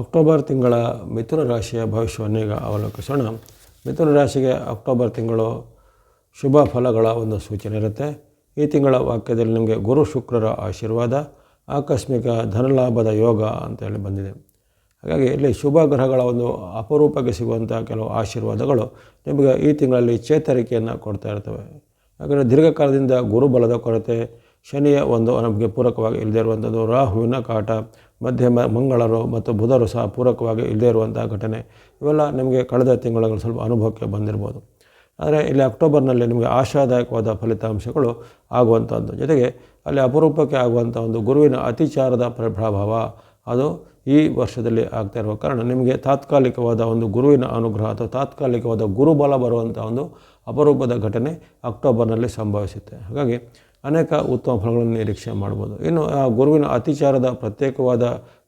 October ತಿಂಗಳ ಮಿಥುನ ರಾಶಿಯ ಭವಿಷ್ಯವನ್ನು ಈಗ ಅವಲೋಕಿಸೋಣ. ಮಿಥುನ ರಾಶಿಗೆ ಅಕ್ಟೋಬರ್ ತಿಂಗಳು ಶುಭ ಫಲಗಳ ಒಂದು ಸೂಚನೆ ಇರುತ್ತೆ. ಈ ತಿಂಗಳ ವಾಕ್ಯದಲ್ಲಿ ನಿಮಗೆ ಗುರು ಶುಕ್ರರ ಆಶೀರ್ವಾದ, ಆಕಸ್ಮಿಕ ಧನಲಾಭದ ಯೋಗ ಅಂತೇಳಿ ಬಂದಿದೆ. ಹಾಗಾಗಿ ಇಲ್ಲಿ ಶುಭ ಗ್ರಹಗಳ ಒಂದು ಅಪರೂಪಕ್ಕೆ ಸಿಗುವಂಥ ಕೆಲವು ಆಶೀರ್ವಾದಗಳು ನಿಮಗೆ ಈ ತಿಂಗಳಲ್ಲಿ ಚೇತರಿಕೆಯನ್ನು ಕೊಡ್ತಾ ಇರ್ತವೆ. ಯಾಕಂದರೆ ದೀರ್ಘಕಾಲದಿಂದ ಗುರುಬಲದ ಕೊರತೆ, ಶನಿಯ ಒಂದು ನಮಗೆ ಪೂರಕವಾಗಿ ಇಲ್ಲದೇ ಇರುವಂಥದ್ದು ರಾಹುವಿನ ಕಾಟ ಮಧ್ಯಮ, ಮಂಗಳರು ಮತ್ತು ಬುಧರು ಸಹ ಪೂರಕವಾಗಿ ಇಲ್ಲದೇ ಇರುವಂಥ ಘಟನೆ. ಇವೆಲ್ಲ ನಿಮಗೆ ಕಳೆದ ತಿಂಗಳಲ್ಲಿ ಸ್ವಲ್ಪ ಅನುಭವಕ್ಕೆ ಬಂದಿರ್ಬೋದು. ಆದರೆ ಇಲ್ಲಿ ಅಕ್ಟೋಬರ್ನಲ್ಲಿ ನಿಮಗೆ ಆಶಾದಾಯಕವಾದ ಫಲಿತಾಂಶಗಳು ಆಗುವಂಥದ್ದು. ಜೊತೆಗೆ ಅಲ್ಲಿ ಅಪರೂಪಕ್ಕೆ ಆಗುವಂಥ ಒಂದು ಗುರುವಿನ ಅತಿಚಾರದ ಪ್ರಭಾವ ಅದು ಈ ವರ್ಷದಲ್ಲಿ ಆಗ್ತಾ ಇರುವ ಕಾರಣ ನಿಮಗೆ ತಾತ್ಕಾಲಿಕವಾದ ಒಂದು ಗುರುವಿನ ಅನುಗ್ರಹ ಅಥವಾ ತಾತ್ಕಾಲಿಕವಾದ ಗುರುಬಲ ಬರುವಂಥ ಒಂದು ಅಪರೂಪದ ಘಟನೆ ಅಕ್ಟೋಬರ್ನಲ್ಲಿ ಸಂಭವಿಸುತ್ತೆ. ಹಾಗಾಗಿ ಅನೇಕ ಉತ್ತಮ ಫಲಗಳನ್ನು ನಿರೀಕ್ಷೆ ಮಾಡ್ಬೋದು. ಇನ್ನು, ಆ ಗುರುವಿನ ಅತಿಚಾರದ ಪ್ರತ್ಯೇಕವಾದ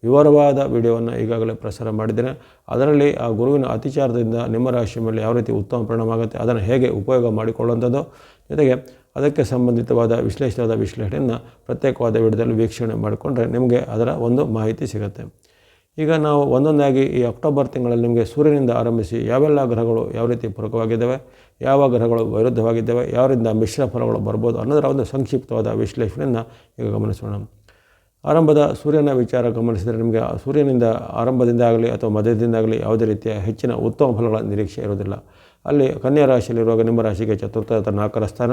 ವಿವರವಾದ ವಿಡಿಯೋವನ್ನು ಈಗಾಗಲೇ ಪ್ರಸಾರ ಮಾಡಿದ್ದೇನೆ. ಅದರಲ್ಲಿ ಆ ಗುರುವಿನ ಅತಿಚಾರದಿಂದ ನಿಮ್ಮ ರಾಶಿ ಮೇಲೆ ಯಾವ ರೀತಿ ಉತ್ತಮ ಪರಿಣಾಮ ಆಗುತ್ತೆ, ಅದನ್ನು ಹೇಗೆ ಉಪಯೋಗ ಮಾಡಿಕೊಳ್ಳುವಂಥದ್ದು, ಜೊತೆಗೆ ಅದಕ್ಕೆ ಸಂಬಂಧಿತವಾದ ವಿಶ್ಲೇಷಣದ ವಿಶ್ಲೇಷಣೆಯನ್ನು ಪ್ರತ್ಯೇಕವಾದ ವಿಡಿಯೋದಲ್ಲಿ ವೀಕ್ಷಣೆ ಮಾಡಿಕೊಂಡ್ರೆ ನಿಮಗೆ ಅದರ ಒಂದು ಮಾಹಿತಿ ಸಿಗುತ್ತೆ. ಈಗ ನಾವು ಒಂದೊಂದಾಗಿ ಈ ಅಕ್ಟೋಬರ್ ತಿಂಗಳಲ್ಲಿ ನಿಮಗೆ ಸೂರ್ಯನಿಂದ ಆರಂಭಿಸಿ ಯಾವೆಲ್ಲ ಗ್ರಹಗಳು ಯಾವ ರೀತಿ ಪೂರಕವಾಗಿದ್ದಾವೆ, ಯಾವ ಗ್ರಹಗಳು ವಿರುದ್ಧವಾಗಿದ್ದಾವೆ ಯಾವರಿಂದ ಮಿಶ್ರ ಫಲಗಳು ಬರ್ಬೋದು ಅನ್ನೋದರ ಒಂದು ಸಂಕ್ಷಿಪ್ತವಾದ ವಿಶ್ಲೇಷಣೆಯನ್ನು ಈಗ ಗಮನಿಸೋಣ. ಆರಂಭದ ಸೂರ್ಯನ ವಿಚಾರ ಗಮನಿಸಿದರೆ ನಿಮಗೆ ಸೂರ್ಯನಿಂದ ಆರಂಭದಿಂದ ಆಗಲಿ ಅಥವಾ ಮಧ್ಯದಿಂದಾಗಲಿ ಯಾವುದೇ ರೀತಿಯ ಹೆಚ್ಚಿನ ಉತ್ತಮ ಫಲಗಳ ನಿರೀಕ್ಷೆ ಇರೋದಿಲ್ಲ ಅಲ್ಲಿ ಕನ್ಯಾ ರಾಶಿಯಲ್ಲಿರುವಾಗ ನಿಮ್ಮ ರಾಶಿಗೆ ಚತುರ್ಥ ಅಥವಾ ನಾಲ್ಕರ ಸ್ಥಾನ.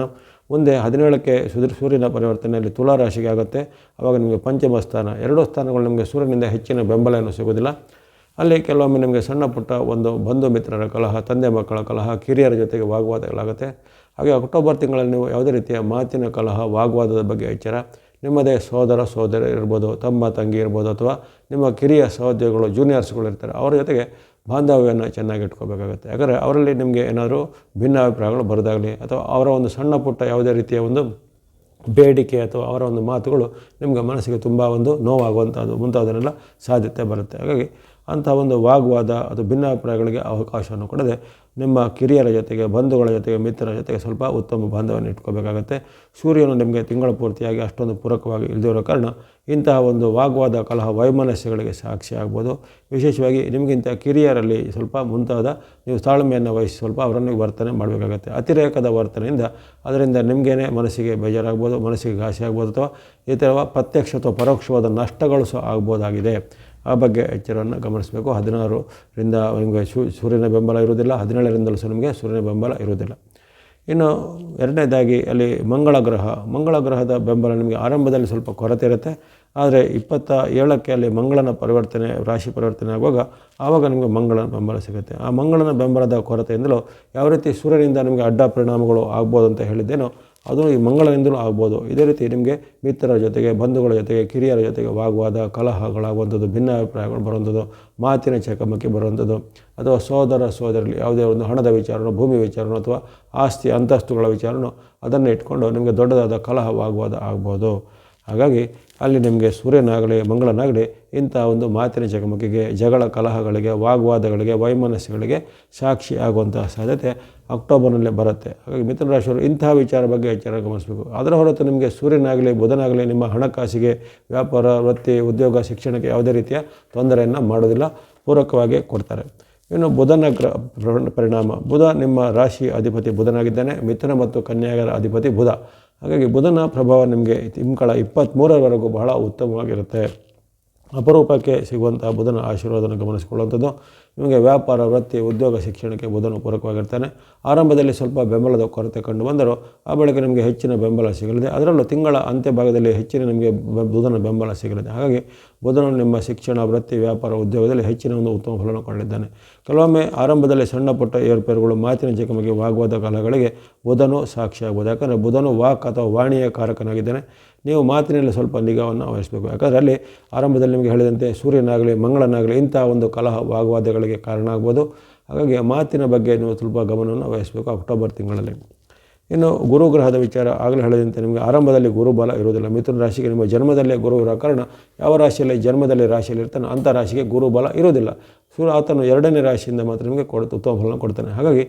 ಮುಂದೆ ಹದಿನೇಳಕ್ಕೆ ಸುಧೀರ್ ಸೂರ್ಯನ ಪರಿವರ್ತನೆಯಲ್ಲಿ ತುಲಾ ರಾಶಿಗೆ ಆಗುತ್ತೆ. ಆವಾಗ ನಿಮಗೆ ಪಂಚಮ ಸ್ಥಾನ. ಎರಡೂ ಸ್ಥಾನಗಳು ನಿಮಗೆ ಸೂರ್ಯನಿಂದ ಹೆಚ್ಚಿನ ಬೆಂಬಲ ಏನು ಸಿಗೋದಿಲ್ಲ ಅಲ್ಲಿ ಕೆಲವೊಮ್ಮೆ ನಿಮಗೆ ಸಣ್ಣ ಪುಟ್ಟ ಒಂದು ಬಂಧು ಮಿತ್ರರ ಕಲಹ, ತಂದೆ ಮಕ್ಕಳ ಕಲಹ, ಕಿರಿಯರ ಜೊತೆಗೆ ವಾಗ್ವಾದಗಳಾಗುತ್ತೆ. ಹಾಗೆ ಅಕ್ಟೋಬರ್ ತಿಂಗಳಲ್ಲಿ ನೀವು ಯಾವುದೇ ರೀತಿಯ ಮಾತಿನ ಕಲಹ, ವಾಗ್ವಾದದ ಬಗ್ಗೆ ಎಚ್ಚರ. ನಿಮ್ಮದೇ ಸೋದರ, ಸೋದರಿ ಇರ್ಬೋದು, ತಮ್ಮ ತಂಗಿ ಇರ್ಬೋದು ಅಥವಾ ನಿಮ್ಮ ಕಿರಿಯ ಸಹೋದ್ಯೋಗಿಗಳು ಜೂನಿಯರ್ಸ್ಗಳು ಇರ್ತಾರೆ. ಅವರ ಜೊತೆಗೆ ಬಾಂಧವ್ಯವನ್ನು ಚೆನ್ನಾಗಿ ಇಟ್ಕೋಬೇಕಾಗುತ್ತೆ. ಯಾಕಂದರೆ ಅವರಲ್ಲಿ ನಿಮಗೆ ಏನಾದರೂ ಭಿನ್ನಾಭಿಪ್ರಾಯಗಳು ಬರೋದಾಗಲಿ ಅಥವಾ ಅವರ ಒಂದು ಸಣ್ಣ ಪುಟ್ಟ ಯಾವುದೇ ರೀತಿಯ ಒಂದು ಬೇಡಿಕೆ ಅಥವಾ ಅವರ ಒಂದು ಮಾತುಗಳು ನಿಮಗೆ ಮನಸ್ಸಿಗೆ ತುಂಬ ಒಂದು ನೋವಾಗುವಂಥದ್ದು, ಮುಂತಾದನ್ನೆಲ್ಲ ಸಾಧ್ಯತೆ ಬರುತ್ತೆ. ಹಾಗಾಗಿ ಅಂಥ ಒಂದು ವಾಗ್ವಾದ ಅದು ಭಿನ್ನಾಭಿಪ್ರಾಯಗಳಿಗೆ ಅವಕಾಶವನ್ನು ಕೊಡದೆ ನಿಮ್ಮ ಕಿರಿಯರ ಜೊತೆಗೆ, ಬಂಧುಗಳ ಜೊತೆಗೆ, ಮಿತ್ರರ ಜೊತೆಗೆ ಸ್ವಲ್ಪ ಉತ್ತಮ ಬಾಂಧವ್ಯವನ್ನು ಇಟ್ಕೋಬೇಕಾಗತ್ತೆ. ಸೂರ್ಯನು ನಿಮಗೆ ತಿಂಗಳ ಪೂರ್ತಿಯಾಗಿ ಅಷ್ಟೊಂದು ಪೂರಕವಾಗಿ ಇಲ್ಲದಿರೋ ಕಾರಣ ಇಂತಹ ಒಂದು ವಾಗ್ವಾದ ಕಲಹ ವೈಮನಸ್ಯಗಳಿಗೆ ಸಾಕ್ಷಿ ಆಗ್ಬೋದು. ವಿಶೇಷವಾಗಿ ನಿಮಗಿಂತ ಕಿರಿಯರಲ್ಲಿ ಸ್ವಲ್ಪ ಮುಂತಾದ ನೀವು ತಾಳ್ಮೆಯನ್ನು ವಹಿಸಿ ಸ್ವಲ್ಪ ಅವರನ್ನು ವರ್ತನೆ ಮಾಡಬೇಕಾಗತ್ತೆ. ಅತಿರೇಕದ ವರ್ತನೆಯಿಂದ ಅದರಿಂದ ನಿಮಗೇನೆ ಮನಸ್ಸಿಗೆ ಬೇಜಾರಾಗ್ಬೋದು, ಮನಸ್ಸಿಗೆ ಘಾಸಿ ಆಗ್ಬೋದು ಅಥವಾ ಈ ಥರ ಪ್ರತ್ಯಕ್ಷ ಅಥವಾ ಪರೋಕ್ಷವಾದ ನಷ್ಟಗಳು ಸಹ ಆಗ್ಬೋದಾಗಿದೆ. ಆ ಬಗ್ಗೆ ಎಚ್ಚರವನ್ನು ಗಮನಿಸಬೇಕು. ಹದಿನಾರರಿಂದ ನಿಮಗೆ ಸೂರ್ಯನ ಬೆಂಬಲ ಇರುವುದಿಲ್ಲ. ಹದಿನೇಳರಿಂದಲೂ ಸಹ ನಿಮಗೆ ಸೂರ್ಯನ ಬೆಂಬಲ ಇರುವುದಿಲ್ಲ. ಇನ್ನು ಎರಡನೇದಾಗಿ ಅಲ್ಲಿ ಮಂಗಳ ಗ್ರಹ. ಮಂಗಳ ಗ್ರಹದ ಬೆಂಬಲ ನಿಮಗೆ ಆರಂಭದಲ್ಲಿ ಸ್ವಲ್ಪ ಕೊರತೆ ಇರುತ್ತೆ. ಆದರೆ ಇಪ್ಪತ್ತ ಏಳಕ್ಕೆ ಅಲ್ಲಿ ಮಂಗಳನ ಪರಿವರ್ತನೆ, ರಾಶಿ ಪರಿವರ್ತನೆ ಆಗುವಾಗ ಆವಾಗ ನಿಮಗೆ ಮಂಗಳನ ಬೆಂಬಲ ಸಿಗುತ್ತೆ. ಆ ಮಂಗಳನ ಬೆಂಬಲದ ಕೊರತೆಯಿಂದಲೂ ಯಾವ ರೀತಿ ಸೂರ್ಯನಿಂದ ನಿಮಗೆ ಅಡ್ಡ ಪರಿಣಾಮಗಳು ಆಗ್ಬೋದು ಅಂತ ಹೇಳಿದ್ದೇನೋ ಅದು ಈ ಮಂಗಳನಿಂದಲೂ ಆಗ್ಬೋದು. ಇದೇ ರೀತಿ ನಿಮಗೆ ಮಿತ್ರರ ಜೊತೆಗೆ, ಬಂಧುಗಳ ಜೊತೆಗೆ, ಕಿರಿಯರ ಜೊತೆಗೆ ವಾಗ್ವಾದ, ಕಲಹಗಳಾಗುವಂಥದ್ದು, ಭಿನ್ನಾಭಿಪ್ರಾಯಗಳು ಬರುವಂಥದ್ದು, ಮಾತಿನ ಚಕಮಕಿ ಬರುವಂಥದ್ದು, ಅಥವಾ ಸೋದರ ಸೋದರಲ್ಲಿ ಯಾವುದೇ ಒಂದು ಹಣದ ವಿಚಾರನೋ, ಭೂಮಿ ವಿಚಾರನೋ, ಅಥವಾ ಆಸ್ತಿ ಅಂತಸ್ತುಗಳ ವಿಚಾರನೋ, ಅದನ್ನು ಇಟ್ಕೊಂಡು ನಿಮಗೆ ದೊಡ್ಡದಾದ ಕಲಹ, ವಾಗ್ವಾದ ಆಗ್ಬೋದು. ಹಾಗಾಗಿ ಅಲ್ಲಿ ನಿಮಗೆ ಸೂರ್ಯನಾಗಲಿ, ಮಂಗಳನಾಗಲಿ ಇಂಥ ಒಂದು ಮಾತಿನ ಚಕಮಕಿಗೆ ಜಗಳ ಕಲಹಗಳಿಗೆ, ವಾಗ್ವಾದಗಳಿಗೆ ವೈಮನಸ್ಸುಗಳಿಗೆ ಸಾಕ್ಷಿ ಆಗುವಂತಹ ಸಾಧ್ಯತೆ ಅಕ್ಟೋಬರ್ನಲ್ಲಿ ಬರುತ್ತೆ. ಹಾಗಾಗಿ ಮಿಥುನ ರಾಶಿಯವರು ಇಂತಹ ವಿಚಾರ ಬಗ್ಗೆ ಎಚ್ಚರ ಗಮನಿಸಬೇಕು. ಅದರ ಹೊರತು ನಿಮಗೆ ಸೂರ್ಯನಾಗಲಿ, ಬುಧನಾಗಲಿ ನಿಮ್ಮ ಹಣಕಾಸಿಗೆ, ವ್ಯಾಪಾರ, ವೃತ್ತಿ, ಉದ್ಯೋಗ, ಶಿಕ್ಷಣಕ್ಕೆ ಯಾವುದೇ ರೀತಿಯ ತೊಂದರೆಯನ್ನು ಮಾಡೋದಿಲ್ಲ. ಪೂರಕವಾಗಿ ಕೊಡ್ತಾರೆ. ಇನ್ನು ಬುಧನ ಪರಿಣಾಮ. ಬುಧ ನಿಮ್ಮ ರಾಶಿ ಅಧಿಪತಿ ಬುಧನಾಗಿದ್ದಾನೆ. ಮಿಥುನ ಮತ್ತು ಕನ್ಯಾಗರ ಅಧಿಪತಿ ಬುಧ. ಹಾಗಾಗಿ ಬುಧನ ಪ್ರಭಾವ ನಿಮಗೆ ತಿಂಗಳ ಇಪ್ಪತ್ತ್ಮೂರರವರೆಗೂ ಬಹಳ ಉತ್ತಮವಾಗಿರುತ್ತೆ. ಅಪರೂಪಕ್ಕೆ ಸಿಗುವಂತಹ ಬುಧನ ಆಶೀರ್ವಾದವನ್ನು ಗಮನಿಸಿಕೊಳ್ಳುವಂಥದ್ದು. ನಿಮಗೆ ವ್ಯಾಪಾರ, ವೃತ್ತಿ, ಉದ್ಯೋಗ, ಶಿಕ್ಷಣಕ್ಕೆ ಬುಧನು ಪೂರಕವಾಗಿರ್ತಾನೆ. ಆರಂಭದಲ್ಲಿ ಸ್ವಲ್ಪ ಬೆಂಬಲದ ಕೊರತೆ ಕಂಡು ಬಂದರೂ ಆ ಬಳಿಕ ನಿಮಗೆ ಹೆಚ್ಚಿನ ಬೆಂಬಲ ಸಿಗಲಿದೆ. ಅದರಲ್ಲೂ ತಿಂಗಳ ಅಂತ್ಯ ಭಾಗದಲ್ಲಿ ಹೆಚ್ಚಿನ ನಿಮಗೆ ಬುಧನ ಬೆಂಬಲ ಸಿಗಲಿದೆ. ಹಾಗಾಗಿ ಬುಧನು ನಿಮ್ಮ ಶಿಕ್ಷಣ, ವೃತ್ತಿ, ವ್ಯಾಪಾರ, ಉದ್ಯೋಗದಲ್ಲಿ ಹೆಚ್ಚಿನ ಒಂದು ಉತ್ತಮ ಫಲವನ್ನು ಕೊಂಡಿದ್ದಾನೆ. ಕೆಲವೊಮ್ಮೆ ಆರಂಭದಲ್ಲಿ ಸಣ್ಣ ಪುಟ್ಟ ಏರ್ಪೇರುಗಳು ಮಾತಿನ ಜಗಮಗೆ ವಾಗ್ವಾದ ಕಾಲಗಳಿಗೆ ಬುಧನು ಸಾಕ್ಷಿಯಾಗ್ಬೋದು ಯಾಕಂದರೆ ಬುಧನು ವಾಕ್ ಅಥವಾ ವಾಣಿಯ ಕಾರಕನಾಗಿದ್ದಾನೆ. ನೀವು ಮಾತಿನಲ್ಲಿ ಸ್ವಲ್ಪ ನಿಗಾವನ್ನು ವಹಿಸಬೇಕು. ಯಾಕಂದರೆ ಅಲ್ಲಿ ಆರಂಭದಲ್ಲಿ ನಿಮಗೆ ಹೇಳಿದಂತೆ ಸೂರ್ಯನಾಗಲಿ, ಮಂಗಳನಾಗಲಿ ಇಂಥ ಒಂದು ಕಲಹ ವಾಗ್ವಾದಗಳಿಗೆ ಕಾರಣ ಆಗ್ಬೋದು. ಹಾಗಾಗಿ ಮಾತಿನ ಬಗ್ಗೆ ನೀವು ಸ್ವಲ್ಪ ಗಮನವನ್ನು ವಹಿಸಬೇಕು ಅಕ್ಟೋಬರ್ ತಿಂಗಳಲ್ಲಿ. ಇನ್ನು ಗುರುಗ್ರಹದ ವಿಚಾರ ಆಗಲೇ ಹೇಳಿದಂತೆ ನಿಮಗೆ ಆರಂಭದಲ್ಲಿ ಗುರುಬಲ ಇರುವುದಿಲ್ಲ. ಮಿಥುನ ರಾಶಿಗೆ ನಿಮ್ಮ ಜನ್ಮದಲ್ಲೇ ಗುರು ಇರೋ ಕಾರಣ ಯಾವ ರಾಶಿಯಲ್ಲಿ ಜನ್ಮದಲ್ಲಿ ರಾಶಿಯಲ್ಲಿ ಇರ್ತಾನೋ ಅಂಥ ರಾಶಿಗೆ ಗುರುಬಲ ಇರುವುದಿಲ್ಲ. ಸೂರ್ಯ ಆತನು ಎರಡನೇ ರಾಶಿಯಿಂದ ಮಾತ್ರ ನಿಮಗೆ ಕೊಡ, ಉತ್ತಮ ಫಲನ ಕೊಡ್ತಾನೆ. ಹಾಗಾಗಿ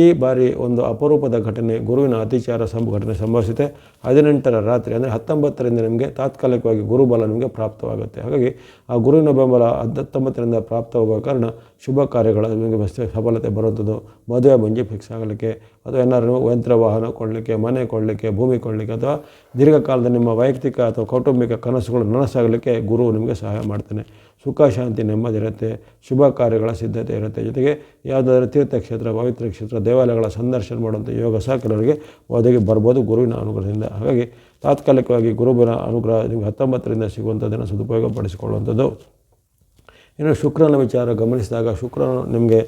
ಈ ಬಾರಿ ಒಂದು ಅಪರೂಪದ ಘಟನೆ, ಗುರುವಿನ ಅತಿಚಾರ ಸಂಭ, ಘಟನೆ ಸಂಭವಿಸುತ್ತೆ. ಹದಿನೆಂಟರ ರಾತ್ರಿ ಅಂದರೆ ಹತ್ತೊಂಬತ್ತರಿಂದ ನಿಮಗೆ ತಾತ್ಕಾಲಿಕವಾಗಿ ಗುರುಬಲ ನಿಮಗೆ ಪ್ರಾಪ್ತವಾಗುತ್ತೆ. ಹಾಗಾಗಿ ಆ ಗುರುವಿನ ಬೆಂಬಲ ಹತ್ತೊಂಬತ್ತರಿಂದ ಪ್ರಾಪ್ತವಾಗುವ ಕಾರಣ ಶುಭ ಕಾರ್ಯಗಳು ನಿಮಗೆ ಸಫಲತೆ ಬರುವಂಥದ್ದು ಮದುವೆ ಮಂಜಿ ಫಿಕ್ಸ್ ಆಗಲಿಕ್ಕೆ ಅಥವಾ ಏನಾದ್ರು ಯಂತ್ರ ವಾಹನ ಕೊಡಲಿಕ್ಕೆ ಮನೆ ಕೊಡಲಿಕ್ಕೆ ಭೂಮಿ ಕೊಡಲಿಕ್ಕೆ ಅಥವಾ ದೀರ್ಘಕಾಲದ ನಿಮ್ಮ ವೈಯಕ್ತಿಕ ಅಥವಾ ಕೌಟುಂಬಿಕ ಕನಸುಗಳು ನನಸಾಗಲಿಕ್ಕೆ ಗುರು ನಿಮಗೆ ಸಹಾಯ ಮಾಡ್ತಾನೆ. ಸುಖ ಶಾಂತಿ ನೆಮ್ಮದಿ ಇರುತ್ತೆ, ಶುಭ ಕಾರ್ಯಗಳ ಸಿದ್ಧತೆ ಇರುತ್ತೆ. ಜೊತೆಗೆ ಯಾವುದಾದ್ರೂ ತೀರ್ಥಕ್ಷೇತ್ರ ಪವಿತ್ರ ಕ್ಷೇತ್ರ ದೇವಾಲಯಗಳ ಸಂದರ್ಶನ ಮಾಡುವಂಥ ಯೋಗ ಸಹ ಕೆಲವರಿಗೆ ಒದಗಿ ಬರ್ಬೋದು ಗುರುವಿನ ಅನುಗ್ರಹದಿಂದ. ಹಾಗಾಗಿ ತಾತ್ಕಾಲಿಕವಾಗಿ ಗುರುವಿನ ಅನುಗ್ರಹ ನಿಮಗೆ ಹತ್ತೊಂಬತ್ತರಿಂದ ಸಿಗುವಂಥದ್ದನ್ನು ಸದುಪಯೋಗ ಪಡಿಸಿಕೊಳ್ಳುವಂಥದ್ದು ಇನ್ನು ಶುಕ್ರನ ವಿಚಾರ ಗಮನಿಸಿದಾಗ ಶುಕ್ರನು ನಿಮಗೆ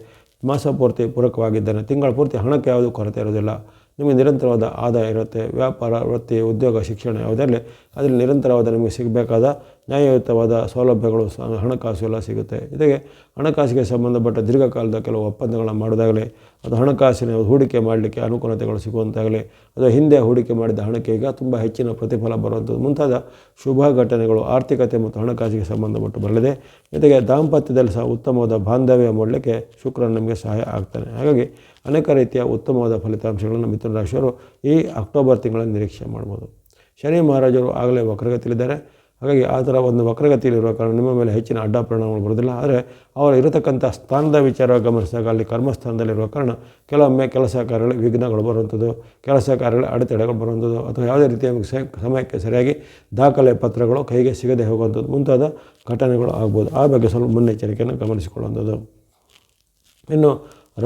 ಮಾಸ ಪೂರ್ತಿ ಪೂರಕವಾಗಿದ್ದಾನೆ. ತಿಂಗಳ ಪೂರ್ತಿ ಹಣಕ್ಕೆ ಯಾವುದೂ ಕೊರತೆ ಇರೋದಿಲ್ಲ. ನಿಮಗೆ ನಿರಂತರವಾದ ಆದಾಯ ಇರುತ್ತೆ, ವ್ಯಾಪಾರ, ವೃತ್ತಿ, ಉದ್ಯೋಗ, ಶಿಕ್ಷಣ ಯಾವುದರಲ್ಲಿ ಅದರಲ್ಲಿ ನಿರಂತರವಾದ ನಿಮಗೆ ಸಿಗಬೇಕಾದ ನ್ಯಾಯಯುತವಾದ ಸೌಲಭ್ಯಗಳು ಹಣಕಾಸು ಎಲ್ಲ ಸಿಗುತ್ತೆ. ಜೊತೆಗೆ ಹಣಕಾಸಿಗೆ ಸಂಬಂಧಪಟ್ಟ ದೀರ್ಘಕಾಲದ ಕೆಲವು ಒಪ್ಪಂದಗಳನ್ನು ಮಾಡೋದಾಗಲಿ, ಅದು ಹಣಕಾಸಿನ ಹೂಡಿಕೆ ಮಾಡಲಿಕ್ಕೆ ಅನುಕೂಲತೆಗಳು ಸಿಗುವಂತಾಗಲಿ, ಅದು ಹಿಂದೆ ಹೂಡಿಕೆ ಮಾಡಿದ ಹಣಕ್ಕೆ ಈಗ ತುಂಬ ಹೆಚ್ಚಿನ ಪ್ರತಿಫಲ ಬರುವಂಥದ್ದು. ಮುಂತಾದ ಶುಭ ಘಟನೆಗಳು ಆರ್ಥಿಕತೆ ಮತ್ತು ಹಣಕಾಸಿಗೆ ಸಂಬಂಧಪಟ್ಟು ಬರಲಿದೆ. ಜೊತೆಗೆ ದಾಂಪತ್ಯದಲ್ಲಿ ಸಹ ಉತ್ತಮವಾದ ಬಾಂಧವ್ಯ ಮಾಡಲಿಕ್ಕೆ ಶುಕ್ರನ ನಮಗೆ ಸಹಾಯ ಆಗ್ತಾನೆ. ಹಾಗಾಗಿ ಅನೇಕ ರೀತಿಯ ಉತ್ತಮವಾದ ಫಲಿತಾಂಶಗಳನ್ನು ಮಿಥುನ ರಾಶಿಯವರು ಈ ಅಕ್ಟೋಬರ್ ತಿಂಗಳಲ್ಲಿ ನಿರೀಕ್ಷೆ ಮಾಡ್ಬೋದು ಶನಿ ಮಹಾರಾಜರು ಆಗಲೇ ವಕ್ರಗತಿಯಲ್ಲಿದ್ದಾರೆ. ಹಾಗಾಗಿ ಆ ಥರ ಒಂದು ವಕ್ರಗತಿಯಲ್ಲಿರುವ ಕಾರಣ ನಿಮ್ಮ ಮೇಲೆ ಹೆಚ್ಚಿನ ಅಡ್ಡ ಪರಿಣಾಮಗಳು ಬರೋದಿಲ್ಲ ಆದರೆ ಅವರು ಇರತಕ್ಕಂಥ ಸ್ಥಾನದ ವಿಚಾರ ಗಮನಿಸಿದಾಗ ಅಲ್ಲಿ ಕರ್ಮಸ್ಥಾನದಲ್ಲಿರುವ ಕಾರಣ ಕೆಲವೊಮ್ಮೆ ಕೆಲಸ ಕಾರ್ಯಗಳು ವಿಘ್ನಗಳು ಬರುವಂಥದ್ದು, ಕೆಲಸ ಕಾರ್ಯಗಳು ಅಡೆತಡೆಗಳು ಬರುವಂಥದ್ದು ಅಥವಾ ಯಾವುದೇ ರೀತಿಯ ಸಮಯಕ್ಕೆ ಸರಿಯಾಗಿ ದಾಖಲೆ ಪತ್ರಗಳು ಕೈಗೆ ಸಿಗದೆ ಹೋಗುವಂಥದ್ದು ಮುಂತಾದ ಘಟನೆಗಳು ಆಗ್ಬೋದು. ಆ ಬಗ್ಗೆ ಸ್ವಲ್ಪ ಮುನ್ನೆಚ್ಚರಿಕೆಯನ್ನು ಗಮನಿಸಿಕೊಳ್ಳುವಂಥದ್ದು. ಇನ್ನು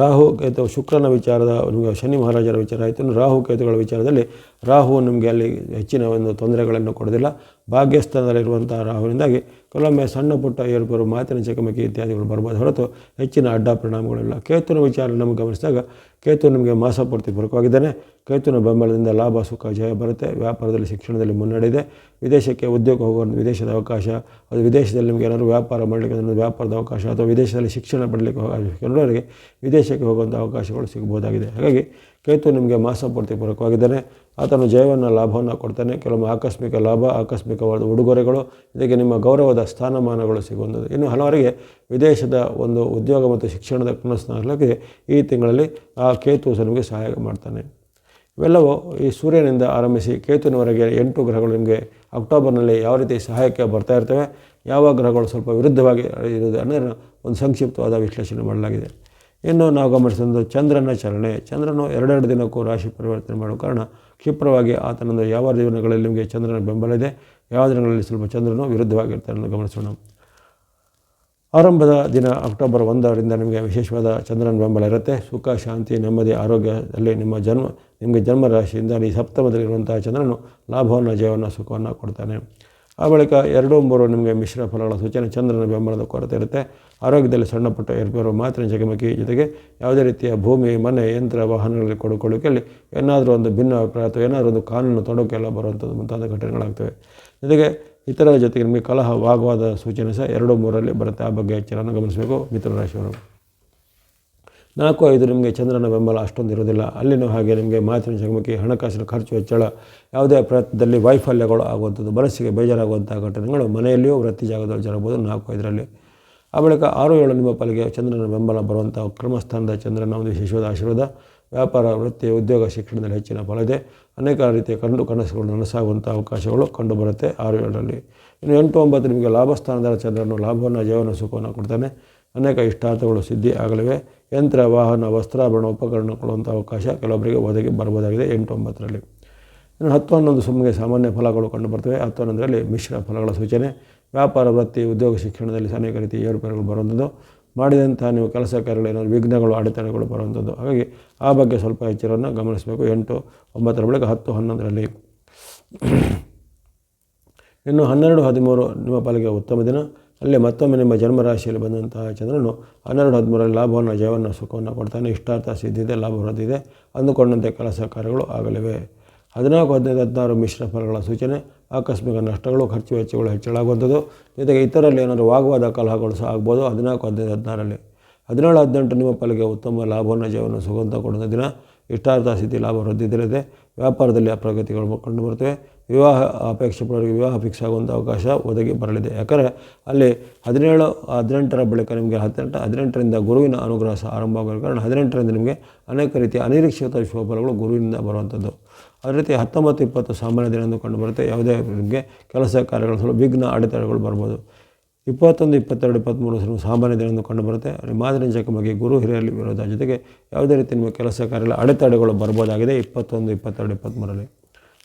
ರಾಹು ಕೇತು ಶುಕ್ರನ ವಿಚಾರದ, ನಿಮಗೆ ಶನಿ ಮಹಾರಾಜರ ವಿಚಾರ ಆಯಿತು. ರಾಹು ಕೇತುಗಳ ವಿಚಾರದಲ್ಲಿ ರಾಹು ನಿಮಗೆ ಅಲ್ಲಿ ಹೆಚ್ಚಿನ ಒಂದು ತೊಂದರೆಗಳನ್ನು ಕೊಡೋದಿಲ್ಲ. ಭಾಗ್ಯಸ್ಥಾನದಲ್ಲಿರುವಂಥ ರಾಹುವಿನಿಂದಾಗಿ ಕೆಲವೊಮ್ಮೆ ಸಣ್ಣ ಪುಟ್ಟ ಏರ್ಪರು, ಮಾತಿನ ಚಕಮಕಿ ಇತ್ಯಾದಿಗಳು ಬರ್ಬೋದು ಹೊರತು ಹೆಚ್ಚಿನ ಅಡ್ಡ ಪರಿಣಾಮಗಳಿಲ್ಲ. ಕೇತುನ ವಿಚಾರ ನಮಗೆ ಗಮನಿಸಿದಾಗ ಕೇತು ನಿಮಗೆ ಮಾಸ ಪೂರ್ತಿ ಪೂರಕವಾಗಿದ್ದಾನೆ ಕೇತುನ ಬೆಂಬಲದಿಂದ ಲಾಭ, ಸುಖ, ಜಯ ಬರುತ್ತೆ. ವ್ಯಾಪಾರದಲ್ಲಿ ಶಿಕ್ಷಣದಲ್ಲಿ ಮುನ್ನಡೆಯಿದೆ. ವಿದೇಶಕ್ಕೆ ಉದ್ಯೋಗ ಹೋಗುವ ವಿದೇಶದ ಅವಕಾಶ, ಅದು ವಿದೇಶದಲ್ಲಿ ನಿಮಗೆ ಏನಾದರೂ ವ್ಯಾಪಾರ ಮಾಡಲಿಕ್ಕೆ ಅದನ್ನು ವ್ಯಾಪಾರದ ಅವಕಾಶ ಅಥವಾ ವಿದೇಶದಲ್ಲಿ ಶಿಕ್ಷಣ ಪಡಲಿಕ್ಕೆ ಅವಕಾಶ ಕೆಲವರಿಗೆ ವಿದೇಶಕ್ಕೆ ಹೋಗುವಂಥ ಅವಕಾಶಗಳು ಸಿಗಬಹುದಾಗಿದೆ ಹಾಗಾಗಿ ಕೇತು ನಿಮಗೆ ಮಾಸ ಪೂರ್ತಿ ಪೂರಕವಾಗಿದ್ದಾನೆ. ಆತನು ಜಯವನ್ನು ಲಾಭವನ್ನು ಕೊಡ್ತಾನೆ. ಕೆಲವೊಮ್ಮೆ ಆಕಸ್ಮಿಕ ಲಾಭ ಆಕಸ್ಮಿಕವಾದ ಉಡುಗೊರೆಗಳು, ಇದಕ್ಕೆ ನಿಮ್ಮ ಗೌರವದ ಸ್ಥಾನಮಾನಗಳು ಸಿಗುವಂಥದ್ದು. ಇನ್ನು ಹಲವರಿಗೆ ವಿದೇಶದ ಒಂದು ಉದ್ಯೋಗ ಮತ್ತು ಶಿಕ್ಷಣದ ಕನಸಿನಾಗಲಿಕ್ಕೆ ಈ ತಿಂಗಳಲ್ಲಿ ಆ ಕೇತು ನಿಮಗೆ ಸಹಾಯ ಮಾಡ್ತಾನೆ. ಇವೆಲ್ಲವೂ ಈ ಸೂರ್ಯನಿಂದ ಆರಂಭಿಸಿ ಕೇತುವಿನವರೆಗೆ ಎಂಟು ಗ್ರಹಗಳು ನಿಮಗೆ ಅಕ್ಟೋಬರ್ನಲ್ಲಿ ಯಾವ ರೀತಿ ಸಹಾಯಕ್ಕೆ ಬರ್ತಾ ಇರ್ತವೆ, ಯಾವ ಗ್ರಹಗಳು ಸ್ವಲ್ಪ ವಿರುದ್ಧವಾಗಿ ಇರುವುದು ಅನ್ನೋದನ್ನು ಒಂದು ಸಂಕ್ಷಿಪ್ತವಾದ ವಿಶ್ಲೇಷಣೆ ಮಾಡಲಾಗಿದೆ. ಇನ್ನು ನಾವು ಗಮನಿಸಿದ್ದು ಚಂದ್ರನ ಚಲನೆ, ಚಂದ್ರನು ಎರಡೆರಡು ದಿನಕ್ಕೂ ರಾಶಿ ಪರಿವರ್ತನೆ ಮಾಡುವ ಕಾರಣ ಕ್ಷಿಪ್ರವಾಗಿ ಆತನದ ಯಾವ ದಿನಗಳಲ್ಲಿ ನಿಮಗೆ ಚಂದ್ರನ ಬೆಂಬಲ ಇದೆ, ಯಾವ ದಿನಗಳಲ್ಲಿ ಸ್ವಲ್ಪ ಚಂದ್ರನು ವಿರುದ್ಧವಾಗಿರ್ತಾರೆ ಅನ್ನೋದು ಗಮನಿಸೋಣ. ಆರಂಭದ ದಿನ ಅಕ್ಟೋಬರ್ ಒಂದರಿಂದ ನಿಮಗೆ ವಿಶೇಷವಾದ ಚಂದ್ರನ ಬೆಂಬಲ ಇರುತ್ತೆ. ಸುಖ, ಶಾಂತಿ, ನೆಮ್ಮದಿ, ಆರೋಗ್ಯದಲ್ಲಿ ನಿಮ್ಮ ಜನ್ಮ, ನಿಮಗೆ ಜನ್ಮ ರಾಶಿಯಿಂದ ಈ ಸಪ್ತಮದಲ್ಲಿರುವಂತಹ ಚಂದ್ರನು ಲಾಭವನ್ನು, ಜಯವನ್ನು, ಸುಖವನ್ನು ಕೊಡ್ತಾನೆ. ಆ ಬಳಿಕ ಎರಡು ಮೂರು ನಿಮಗೆ ಮಿಶ್ರ ಫಲಗಳ ಸೂಚನೆ ಚಂದ್ರನ ಬೆಂಬಲದ ಕೊರತೆ ಇರುತ್ತೆ. ಆರೋಗ್ಯದಲ್ಲಿ ಸಣ್ಣ ಪುಟ್ಟ ಏರ್ಪೇರು ಮಾತಿನ ಚಕಮಕಿ ಜೊತೆಗೆ ಯಾವುದೇ ರೀತಿಯ ಭೂಮಿ, ಮನೆ, ಯಂತ್ರ, ವಾಹನಗಳಲ್ಲಿ ಕೊಡುಕೊಳ್ಳಿಕೆಯಲ್ಲಿ ಏನಾದರೂ ಒಂದು ಭಿನ್ನ ಅಭಿಪ್ರಾಯ ಅಥವಾ ಏನಾದರೂ ಒಂದು ಕಾನೂನು ತೊಡಕೆಲ್ಲ ಬರುವಂಥದ್ದು ಮುಂತಾದ ಘಟನೆಗಳಾಗ್ತವೆ. ಜೊತೆಗೆ ಇತರರ ಜೊತೆಗೆ ನಿಮಗೆ ಕಲಹ ವಾಗ್ವಾದ ಸೂಚನೆ ಸಹ ಎರಡು ಮೂರರಲ್ಲಿ ಬರುತ್ತೆ. ಆ ಬಗ್ಗೆ ಎಚ್ಚರವನ್ನು ಗಮನಿಸಬೇಕು. ಮಿಥುನ ರಾಶಿಯವರು ನಾಲ್ಕು ಐದು ನಿಮಗೆ ಚಂದ್ರನ ಬೆಂಬಲ ಅಷ್ಟೊಂದು ಇರೋದಿಲ್ಲ ಅಲ್ಲಿನೂ ಹಾಗೆ ನಿಮಗೆ ಮಾತಿನ ಚಕಮಕಿ, ಹಣಕಾಸಿನ ಖರ್ಚು ಹೆಚ್ಚಳ, ಯಾವುದೇ ಪ್ರಯತ್ನದಲ್ಲಿ ವೈಫಲ್ಯಗಳು ಆಗುವಂಥದ್ದು, ಮನಸ್ಸಿಗೆ ಬೇಜಾರಾಗುವಂಥ ಘಟನೆಗಳು ಮನೆಯಲ್ಲಿಯೂ ವೃತ್ತಿ ಜಾಗದಲ್ಲಿ ಜರಬಹುದು ನಾಲ್ಕು ಐದರಲ್ಲಿ. ಆ ಬಳಿಕ ಆರು ಏಳು ನಿಮ್ಮ ಪಾಲಿಗೆ ಚಂದ್ರನ ಬೆಂಬಲ ಬರುವಂಥ ಕ್ರಮಸ್ಥಾನದ ಚಂದ್ರನ ಒಂದು ಶಿಶುವದ ಆಶೀರ್ವಾದ, ವ್ಯಾಪಾರ, ವೃತ್ತಿ, ಉದ್ಯೋಗ, ಶಿಕ್ಷಣದಲ್ಲಿ ಹೆಚ್ಚಿನ ಫಲ ಇದೆ ಅನೇಕ ರೀತಿಯ ಕಂಡು ಕನಸುಗಳು ನನಸಾಗುವಂಥ ಅವಕಾಶಗಳು ಕಂಡುಬರುತ್ತೆ ಆರು ಏಳರಲ್ಲಿ. ಇನ್ನು ಎಂಟು ಒಂಬತ್ತು ನಿಮಗೆ ಲಾಭಸ್ಥಾನದ ಚಂದ್ರನು ಲಾಭವನ್ನು ಜೀವನ ಸುಖವನ್ನು ಕೊಡ್ತಾನೆ. ಅನೇಕ ಇಷ್ಟಾರ್ಥಗಳು ಸಿದ್ಧಿ ಆಗಲಿವೆ. ಯಂತ್ರ, ವಾಹನ ವಸ್ತ್ರಾಭರಣ ಉಪಕರಣ ಕೊಡುವಂಥ ಅವಕಾಶ ಕೆಲವೊಬ್ಬರಿಗೆ ಒದಗಿ ಬರ್ಬೋದಾಗಿದೆ. ಎಂಟು ಒಂಬತ್ತರಲ್ಲಿ ಇನ್ನು ಹತ್ತು ಹನ್ನೊಂದು ಸುಮ್ಮನೆ ಸಾಮಾನ್ಯ ಫಲಗಳು ಕಂಡುಬರ್ತವೆ ಹತ್ತು ಹನ್ನೊಂದರಲ್ಲಿ ಮಿಶ್ರ ಫಲಗಳ ಸೂಚನೆ. ವ್ಯಾಪಾರ, ವೃತ್ತಿ, ಉದ್ಯೋಗ ಶಿಕ್ಷಣದಲ್ಲಿ ಅನೇಕ ರೀತಿ ಏರುಪೇರುಗಳು ಬರುವಂಥದ್ದು. ಮಾಡಿದಂಥ ನೀವು ಕೆಲಸ ಕಾರ್ಯಗಳು ಏನಾದರೂ ವಿಘ್ನಗಳು, ಅಡೆತಡೆಗಳು ಬರುವಂಥದ್ದು. ಹಾಗಾಗಿ ಆ ಬಗ್ಗೆ ಸ್ವಲ್ಪ ಎಚ್ಚರವನ್ನು ಗಮನಿಸಬೇಕು. ಎಂಟು ಒಂಬತ್ತರ ಬಳಿಕ ಹತ್ತು ಹನ್ನೊಂದರಲ್ಲಿ ಇನ್ನು ಹನ್ನೆರಡು, ಹದಿಮೂರು ನಿಮ್ಮ ಪಾಲಿಗೆ ಉತ್ತಮ ದಿನ. ಅಲ್ಲಿ ಮತ್ತೊಮ್ಮೆ ನಿಮ್ಮ ಜನ್ಮರಾಶಿಯಲ್ಲಿ ಬಂದಂತಹ ಚಂದ್ರನು ಹನ್ನೆರಡು ಹದಿಮೂರರಲ್ಲಿ ಲಾಭವನ್ನು, ಜಯವನ್ನು, ಸುಖವನ್ನು ಕೊಡ್ತಾನೆ. ಇಷ್ಟಾರ್ಥ ಸಿದ್ಧಿದೆ ಲಾಭ ಹೊರದಿದೆ ಅಂದುಕೊಂಡಂತೆ ಕೆಲಸ ಕಾರ್ಯಗಳು ಆಗಲಿವೆ. ಹದಿನಾಲ್ಕು, ಹದಿನೈದು, ಹದಿನಾರು ಮಿಶ್ರ ಫಲಗಳ ಸೂಚನೆ. ಆಕಸ್ಮಿಕ ನಷ್ಟಗಳು, ಖರ್ಚು ವೆಚ್ಚಗಳು ಹೆಚ್ಚಳಾಗುವಂಥದ್ದು. ಜೊತೆಗೆ ಇತರಲ್ಲಿ ಏನಾದರೂ ವಾಗ್ವಾದ ಕಲಹಗಳು ಸಹ ಆಗ್ಬೋದು. ಹದಿನಾಲ್ಕು, ಹದಿನೈದು ಹದಿನಾರಲ್ಲಿ ಹದಿನೇಳು, ಹದಿನೆಂಟು ನಿಮ್ಮ ಪಾಲಿಗೆ ಉತ್ತಮ ಲಾಭವನ್ನು ಜೀವನ ಸುಗಂಧ ಕೊಡುವ ದಿನ. ಇಷ್ಟಾರ್ಥ ಸ್ಥಿತಿ ಲಾಭ ವೃದ್ಧಿದಿರದೆ ವ್ಯಾಪಾರದಲ್ಲಿ ಅಪ್ರಗತಿಗಳು ಕಂಡುಬರುತ್ತವೆ ವಿವಾಹ ಅಪೇಕ್ಷೆ ಪಡೋರಿಗೆ ವಿವಾಹ ಫಿಕ್ಸ್ ಆಗುವಂಥ ಅವಕಾಶ ಒದಗಿ ಬರಲಿದೆ. ಯಾಕಂದರೆ ಅಲ್ಲಿ ಹದಿನೇಳು, ಹದಿನೆಂಟರ ಬಳಿಕ ನಿಮಗೆ ಹದಿನೆಂಟು, ಹದಿನೆಂಟರಿಂದ ಗುರುವಿನ ಅನುಗ್ರಹ ಸಹ ಆರಂಭ ಆಗೋ ಕಾರಣ ಹದಿನೆಂಟರಿಂದ ನಿಮಗೆ ಅನೇಕ ರೀತಿಯ ಅನಿರೀಕ್ಷಿತ ಶುಭಫಲಗಳು ಗುರುವಿನಿಂದ ಬರುವಂಥದ್ದು. ಅದೇ ರೀತಿ ಹತ್ತೊಂಬತ್ತು, ಇಪ್ಪತ್ತು ಸಾಮಾನ್ಯ ದಿನ ಎಂದು ಕಂಡುಬರುತ್ತೆ ಯಾವುದೇ ನಿಮಗೆ ಕೆಲಸ ಕಾರ್ಯಗಳು ಸ್ವಲ್ಪ ವಿಘ್ನ ಅಡೆತಡೆಗಳು ಬರ್ಬೋದು. ಇಪ್ಪತ್ತೊಂದು, ಇಪ್ಪತ್ತೆರಡು, ಇಪ್ಪತ್ತ್ಮೂರು ಸಾಮಾನ್ಯ ಎಂದು ಕಂಡುಬರುತ್ತೆ ಮಾದರಿ ಚಕಮಕಿ ಗುರು ಹಿರಿಯಲ್ಲಿ ವಿರೋಧ. ಜೊತೆಗೆ ಯಾವುದೇ ರೀತಿ ನಿಮ್ಮ ಕೆಲಸ ಕಾರ್ಯಗಳ ಅಡೆತಡೆಗಳು ಬರ್ಬೋದಾಗಿದೆ ಇಪ್ಪತ್ತೊಂದು, ಇಪ್ಪತ್ತೆರಡು, ಇಪ್ಪತ್ತ್ಮೂರರಲ್ಲಿ.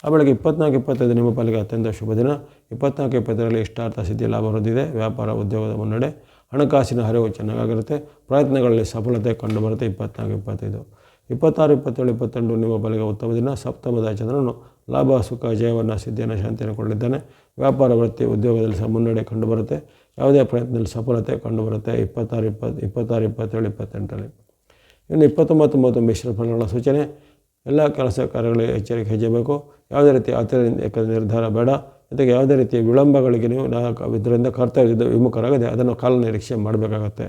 ಆ ಬೆಳಗ್ಗೆ ಇಪ್ಪತ್ನಾಲ್ಕು ಇಪ್ಪತ್ತೈದು ನಿಮ್ಮ ಪಾಲಿಗೆ ಅತ್ಯಂತ ಶುಭ ದಿನ. ಇಪ್ಪತ್ನಾಲ್ಕು ಇಪ್ಪತ್ತರಲ್ಲಿ ಇಷ್ಟಾರ್ಥ ಸಿದ್ಧಿ ಲಾಭ ವೃದ್ಧಿದೆ. ವ್ಯಾಪಾರ, ಉದ್ಯೋಗದ ಮುನ್ನಡೆ ಹಣಕಾಸಿನ ಹರಿವು ಚೆನ್ನಾಗಿರುತ್ತೆ ಪ್ರಯತ್ನಗಳಲ್ಲಿ ಸಫಲತೆ ಕಂಡುಬರುತ್ತೆ ಇಪ್ಪತ್ನಾಲ್ಕು ಇಪ್ಪತ್ತೈದು. ಇಪ್ಪತ್ತಾರು, ಇಪ್ಪತ್ತೇಳು, ಇಪ್ಪತ್ತೆಂಟು ನಿಮ್ಮ ಬಳಿಗೆ ಉತ್ತಮ ದಿನ. ಸಪ್ತಮದ ಚಂದ್ರನು ಲಾಭ, ಸುಖ, ಜಯವನ್ನು, ಸಿದ್ಧಿಯನ್ನು, ಶಾಂತಿಯನ್ನು ಕೊಡಲಿದ್ದಾನೆ. ವ್ಯಾಪಾರ, ವೃತ್ತಿ, ಉದ್ಯೋಗದಲ್ಲಿ ಮುನ್ನಡೆ ಕಂಡುಬರುತ್ತೆ ಯಾವುದೇ ಪ್ರಯತ್ನದಲ್ಲಿ ಸಫಲತೆ ಕಂಡುಬರುತ್ತೆ ಇಪ್ಪತ್ತಾರು, ಇಪ್ಪತ್ತು, ಇಪ್ಪತ್ತಾರು, ಇಪ್ಪತ್ತೇಳು, ಇಪ್ಪತ್ತೆಂಟರಲ್ಲಿ. ಇನ್ನು ಇಪ್ಪತ್ತೊಂಬತ್ತು ಮೂವತ್ತು ಮಿಶ್ರ ಫಲಗಳ ಸೂಚನೆ. ಎಲ್ಲ ಕೆಲಸ ಕಾರ್ಯಗಳಿಗೆ ಎಚ್ಚರಿಕೆ ಹೆಜ್ಜೆಬೇಕು ಯಾವುದೇ ರೀತಿ ಆಚರಣೆ ನಿರ್ಧಾರ ಬೇಡ. ಜೊತೆಗೆ ಯಾವುದೇ ರೀತಿಯ ವಿಳಂಬಗಳಿಗೆ ನೀವು ನಾ ಇದರಿಂದ ಕರ್ತವ್ಯದಿಂದ ವಿಮುಖರಾಗದೆ ಅದನ್ನು ಕಾಲ ನಿರೀಕ್ಷೆ ಮಾಡಬೇಕಾಗತ್ತೆ.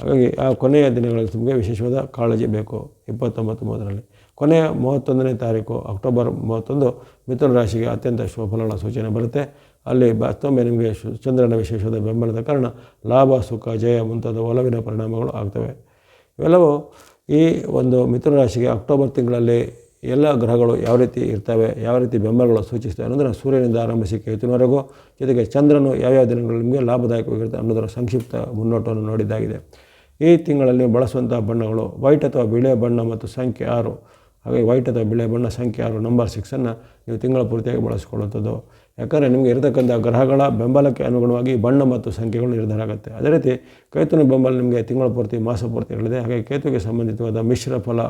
ಹಾಗಾಗಿ ಆ ಕೊನೆಯ ದಿನಗಳಲ್ಲಿ ನಿಮಗೆ ವಿಶೇಷವಾದ ಕಾಳಜಿ ಬೇಕು. ಇಪ್ಪತ್ತೊಂಬತ್ತು ಮೂವತ್ತರಲ್ಲಿ. ಕೊನೆಯ ಮೂವತ್ತೊಂದನೇ ತಾರೀಕು ಅಕ್ಟೋಬರ್ ಮೂವತ್ತೊಂದು ಮಿಥುನ ರಾಶಿಗೆ ಅತ್ಯಂತ ಶುಭ ಸೂಚನೆ ಬರುತ್ತೆ. ಅಲ್ಲಿ ಮತ್ತೊಮ್ಮೆ ನಿಮಗೆ ಚಂದ್ರನ ವಿಶೇಷವಾದ ಬೆಂಬಲದ ಕಾರಣ ಲಾಭ, ಸುಖ, ಜಯ ಮುಂತಾದ ಒಲವಿನ ಪರಿಣಾಮಗಳು ಆಗ್ತವೆ. ಇವೆಲ್ಲವೂ ಈ ಒಂದು ಮಿಥುನ ರಾಶಿಗೆ ಅಕ್ಟೋಬರ್ ತಿಂಗಳಲ್ಲಿ ಎಲ್ಲ ಗ್ರಹಗಳು ಯಾವ ರೀತಿ ಇರ್ತವೆ, ಯಾವ ರೀತಿ ಬೆಂಬಲಗಳು ಸೂಚಿಸ್ತವೆ ಅನ್ನೋದನ್ನು ಸೂರ್ಯನಿಂದ ಆರಂಭಿಸಿ ಕೇತುನವರೆಗೂ, ಜೊತೆಗೆ ಚಂದ್ರನು ಯಾವ್ಯಾವ ದಿನಗಳು ನಿಮಗೆ ಲಾಭದಾಯಕವಾಗಿರುತ್ತೆ ಅನ್ನೋದರ ಸಂಕ್ಷಿಪ್ತ ಮುನ್ನೋಟವನ್ನು ನೋಡಿದ್ದಾಗಿದೆ. ಈ ತಿಂಗಳಲ್ಲಿ ಬಳಸುವಂಥ ಬಣ್ಣಗಳು ವೈಟ್ ಅಥವಾ ಬಿಳೆ ಬಣ್ಣ ಮತ್ತು ಸಂಖ್ಯೆ ಆರು. ಹಾಗೆ ವೈಟ್ ಅಥವಾ ಬಿಳೆ ಬಣ್ಣ, ಸಂಖ್ಯೆ ಆರು, ನಂಬರ್ ಸಿಕ್ಸನ್ನು ನೀವು ತಿಂಗಳ ಪೂರ್ತಿಯಾಗಿ ಬಳಸಿಕೊಳ್ಳುವಂಥದ್ದು. ಯಾಕಂದರೆ ನಿಮಗೆ ಇರತಕ್ಕಂಥ ಗ್ರಹಗಳ ಬೆಂಬಲಕ್ಕೆ ಅನುಗುಣವಾಗಿ ಬಣ್ಣ ಮತ್ತು ಸಂಖ್ಯೆಗಳು ನಿರ್ಧಾರ ಆಗುತ್ತೆ ಅದೇ ರೀತಿ ಕೇತುನ ಬೆಂಬಲ ನಿಮಗೆ ತಿಂಗಳ ಪೂರ್ತಿ, ಮಾಸ ಪೂರ್ತಿ ಇರಲಿದೆ. ಹಾಗೆ ಕೇತುಗೆ ಸಂಬಂಧಿತವಾದ ಮಿಶ್ರ ಫಲ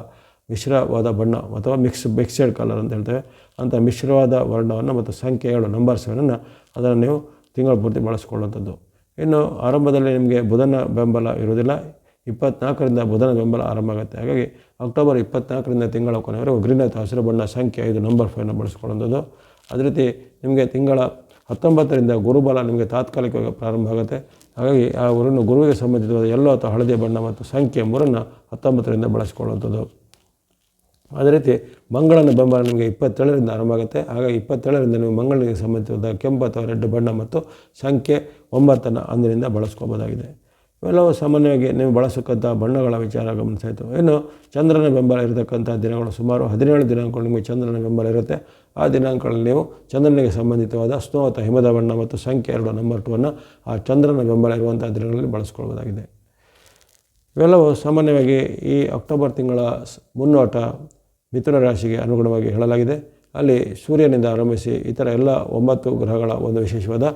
ಮಿಶ್ರವಾದ ಬಣ್ಣ ಅಥವಾ ಮಿಕ್ಸ್ ಮಿಕ್ಸೆಡ್ ಕಲರ್ ಅಂತ ಹೇಳ್ತೇವೆ. ಅಂತ ಮಿಶ್ರವಾದ ವರ್ಣವನ್ನು ಮತ್ತು ಸಂಖ್ಯೆಗಳು ನಂಬರ್ಸ್ಗಳನ್ನು ಅದನ್ನು ನೀವು ತಿಂಗಳ ಪೂರ್ತಿ ಬಳಸ್ಕೊಳ್ಳುವಂಥದ್ದು. ಇನ್ನು ಆರಂಭದಲ್ಲಿ ನಿಮಗೆ ಬುಧನ ಬೆಂಬಲ ಇರುವುದಿಲ್ಲ. ಇಪ್ಪತ್ನಾಲ್ಕರಿಂದ ಬುಧನ ಬೆಂಬಲ ಆರಂಭ ಆಗುತ್ತೆ. ಹಾಗಾಗಿ ಅಕ್ಟೋಬರ್ ಇಪ್ಪತ್ನಾಲ್ಕರಿಂದ ತಿಂಗಳ ಕೊನೆವರೆಗೂ ಗ್ರೀನ್ ಅಥವಾ ಹಸಿರು ಬಣ್ಣ ಸಂಖ್ಯೆ ಐದು ನಂಬರ್ ಫೈವ್ನ ಬಳಸ್ಕೊಳ್ಳುವಂಥದ್ದು. ಅದೇ ರೀತಿ ನಿಮಗೆ ತಿಂಗಳ ಹತ್ತೊಂಬತ್ತರಿಂದ ಗುರುಬಲ ನಿಮಗೆ ತಾತ್ಕಾಲಿಕವಾಗಿ ಪ್ರಾರಂಭ ಆಗುತ್ತೆ. ಹಾಗಾಗಿ ಆ ಊರನ್ನು ಗುರುವಿಗೆ ಸಂಬಂಧಿತವಾದ ಎಲ್ಲೋ ಅಥವಾ ಹಳದಿ ಬಣ್ಣ ಮತ್ತು ಸಂಖ್ಯೆ ಮೂರನ್ನು ಹತ್ತೊಂಬತ್ತರಿಂದ ಬಳಸ್ಕೊಳ್ಳುವಂಥದ್ದು. ಅದೇ ರೀತಿ ಮಂಗಳನ ಬೆಂಬಲ ನಿಮಗೆ ಇಪ್ಪತ್ತೇಳರಿಂದ ಆರಂಭ ಆಗುತ್ತೆ. ಹಾಗಾಗಿ ಇಪ್ಪತ್ತೇಳರಿಂದ ನೀವು ಮಂಗಳನಿಗೆ ಸಂಬಂಧಿಸಿದ ಕೆಂಪು ಅಥವಾ ರೆಡ್ ಬಣ್ಣ ಮತ್ತು ಸಂಖ್ಯೆ ಒಂಬತ್ತನ್ನು ಅಂದಿನಿಂದ ಬಳಸ್ಕೋಬೋದಾಗಿದೆ. ಇವೆಲ್ಲವೂ ಸಾಮಾನ್ಯವಾಗಿ ನೀವು ಬಳಸಕ್ಕಂಥ ಬಣ್ಣಗಳ ವಿಚಾರ ಗಮನಿಸಾಯಿತು ಇನ್ನು ಚಂದ್ರನ ಬೆಂಬಲ ಇರತಕ್ಕಂಥ ದಿನಗಳು ಸುಮಾರು ಹದಿನೇಳು ದಿನಾಂಕಗಳು ನಿಮಗೆ ಚಂದ್ರನ ಬೆಂಬಲ ಇರುತ್ತೆ. ಆ ದಿನಾಂಕಗಳಲ್ಲಿ ನೀವು ಚಂದ್ರನಿಗೆ ಸಂಬಂಧಿತವಾದ ಸ್ನೋ ಅಥವಾ ಹಿಮದ ಬಣ್ಣ ಮತ್ತು ಸಂಖ್ಯೆ ಎರಡು ನಂಬರ್ ಟೂವನ್ನು ಆ ಚಂದ್ರನ ಬೆಂಬಲ ಇರುವಂಥ ದಿನಗಳಲ್ಲಿ ಬಳಸ್ಕೊಳ್ಬೋದಾಗಿದೆ. ಇವೆಲ್ಲವೂ ಸಾಮಾನ್ಯವಾಗಿ ಈ ಅಕ್ಟೋಬರ್ ತಿಂಗಳ ಮುನ್ನೋಟ ಮಿಥುನ ರಾಶಿಗೆ ಅನುಗುಣವಾಗಿ ಹೇಳಲಾಗಿದೆ. ಅಲ್ಲಿ ಸೂರ್ಯನಿಂದ ಆರಂಭಿಸಿ ಇತರ ಎಲ್ಲ ಒಂಬತ್ತು ಗ್ರಹಗಳ ಒಂದು ವಿಶೇಷವಾದ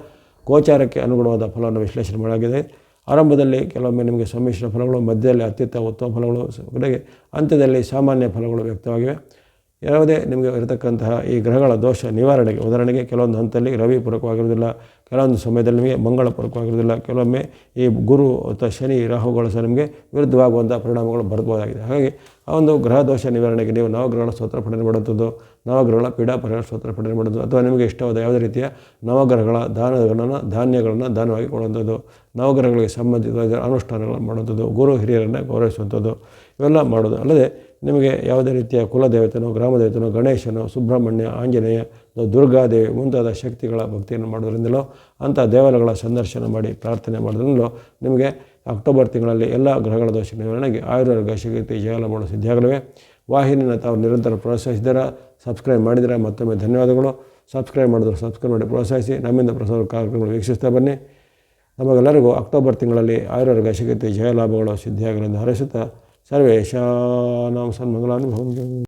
ಗೋಚಾರಕ್ಕೆ ಅನುಗುಣವಾದ ಫಲವನ್ನು ವಿಶ್ಲೇಷಣೆ ಮಾಡಲಾಗಿದೆ. ಆರಂಭದಲ್ಲಿ ಕೆಲವೊಮ್ಮೆ ನಿಮಗೆ ಸಮ್ಮಿಶ್ರ ಫಲಗಳು, ಮಧ್ಯದಲ್ಲಿ ಅತ್ಯುತ್ತ ಉತ್ತಮ ಫಲಗಳು ಕಡೆಗೆ ಅಂತ್ಯದಲ್ಲಿ ಸಾಮಾನ್ಯ ಫಲಗಳು ವ್ಯಕ್ತವಾಗಿವೆ. ಯಾವುದೇ ನಿಮಗೆ ಇರತಕ್ಕಂತಹ ಈ ಗ್ರಹಗಳ ದೋಷ ನಿವಾರಣೆಗೆ, ಉದಾಹರಣೆಗೆ ಕೆಲವೊಂದು ಹಂತದಲ್ಲಿ ರವಿ ಪೂರಕವಾಗಿರುವುದಿಲ್ಲ ಕೆಲವೊಂದು ಸಮಯದಲ್ಲಿ ನಿಮಗೆ ಮಂಗಳ ಪೂರಕವಾಗಿರುವುದಿಲ್ಲ ಕೆಲವೊಮ್ಮೆ ಈ ಗುರು ಅಥವಾ ಶನಿ ರಾಹುಗಳು ಸಹ ನಿಮಗೆ ವಿರುದ್ಧವಾಗುವಂಥ ಪರಿಣಾಮಗಳು ಬರ್ಬೋದಾಗಿದೆ ಹಾಗಾಗಿ ಆ ಒಂದು ಗ್ರಹ ದೋಷ ನಿವಾರಣೆಗೆ ನೀವು ನವಗ್ರಹಗಳ ಸ್ತೋತ್ರ ಪಠನೆ ಮಾಡುವಂಥದ್ದು, ನವಗ್ರಹಗಳ ಪೀಡಾ ಪರಿಹಾರ ಸ್ತೋತ್ರ ಪಠನೆ ಮಾಡೋದು ಅಥವಾ ನಿಮಗೆ ಇಷ್ಟವಾದ ಯಾವುದೇ ರೀತಿಯ ನವಗ್ರಹಗಳ ದಾನಗಳನ್ನು, ಧಾನ್ಯಗಳನ್ನು ದಾನವಾಗಿ ಕೊಡುವಂಥದ್ದು, ನವಗ್ರಹಗಳಿಗೆ ಸಂಬಂಧಿತ ಅನುಷ್ಠಾನಗಳನ್ನು ಮಾಡುವಂಥದ್ದು, ಗುರು ಹಿರಿಯರನ್ನು ಗೌರವಿಸುವಂಥದ್ದು, ಇವೆಲ್ಲ ಮಾಡೋದು ಅಲ್ಲದೆ ನಿಮಗೆ ಯಾವುದೇ ರೀತಿಯ ಕುಲದೇವತೆನೋ, ಗ್ರಾಮದೇವತೆನೋ, ಗಣೇಶನೋ, ಸುಬ್ರಹ್ಮಣ್ಯ, ಆಂಜನೇಯ ದುರ್ಗಾದೇವಿ ಮುಂತಾದ ಶಕ್ತಿಗಳ ಭಕ್ತಿಯನ್ನು ಮಾಡೋದ್ರಿಂದಲೋ ಅಂಥ ದೇವಾಲಯಗಳ ಸಂದರ್ಶನ ಮಾಡಿ ಪ್ರಾರ್ಥನೆ ಮಾಡೋದ್ರಿಂದಲೋ ನಿಮಗೆ ಅಕ್ಟೋಬರ್ ತಿಂಗಳಲ್ಲಿ ಎಲ್ಲ ಗ್ರಹಗಳ ದೋಷ ನಿವಾರಣೆಗೆ ಆಯುರ್ವೇದ ಶಕ್ತಿ ಜಯಲ ಮಾಡೋ ಸಿದ್ಧಿಯಾಗಲಿವೆ ವಾಹಿನಿಯನ್ನು ತಾವು ನಿರಂತರ ಪ್ರೋತ್ಸಾಹಿಸಿದ್ದೀರಾ? ಸಬ್ಸ್ಕ್ರೈಬ್ ಮಾಡಿದರೆ ಮತ್ತೊಮ್ಮೆ ಧನ್ಯವಾದಗಳು. ಸಬ್ಸ್ಕ್ರೈಬ್ ಮಾಡಿದ್ರೆ ಸಬ್ಸ್ಕ್ರೈಬ್ ಮಾಡಿ ಪ್ರೋತ್ಸಾಹಿಸಿ. ನಮ್ಮಿಂದ ಪ್ರಸಾರ ಕಾರ್ಯಕ್ರಮಗಳು ವೀಕ್ಷಿಸ್ತಾ ಬನ್ನಿ. ನಮಗೆಲ್ಲರಿಗೂ ಅಕ್ಟೋಬರ್ ತಿಂಗಳಲ್ಲಿ ಆಯುರ್ವೇದ ಶಕ್ತಿ ಜಯಲಾಭಗಳು ಸಿದ್ಧಿಯಾಗಲೆಂದು ಹಾರೈಸುತ್ತಾ ಸರ್ವೇಶಾನಾಂ ಸನ್ಮಂಗಲಾನುಭವ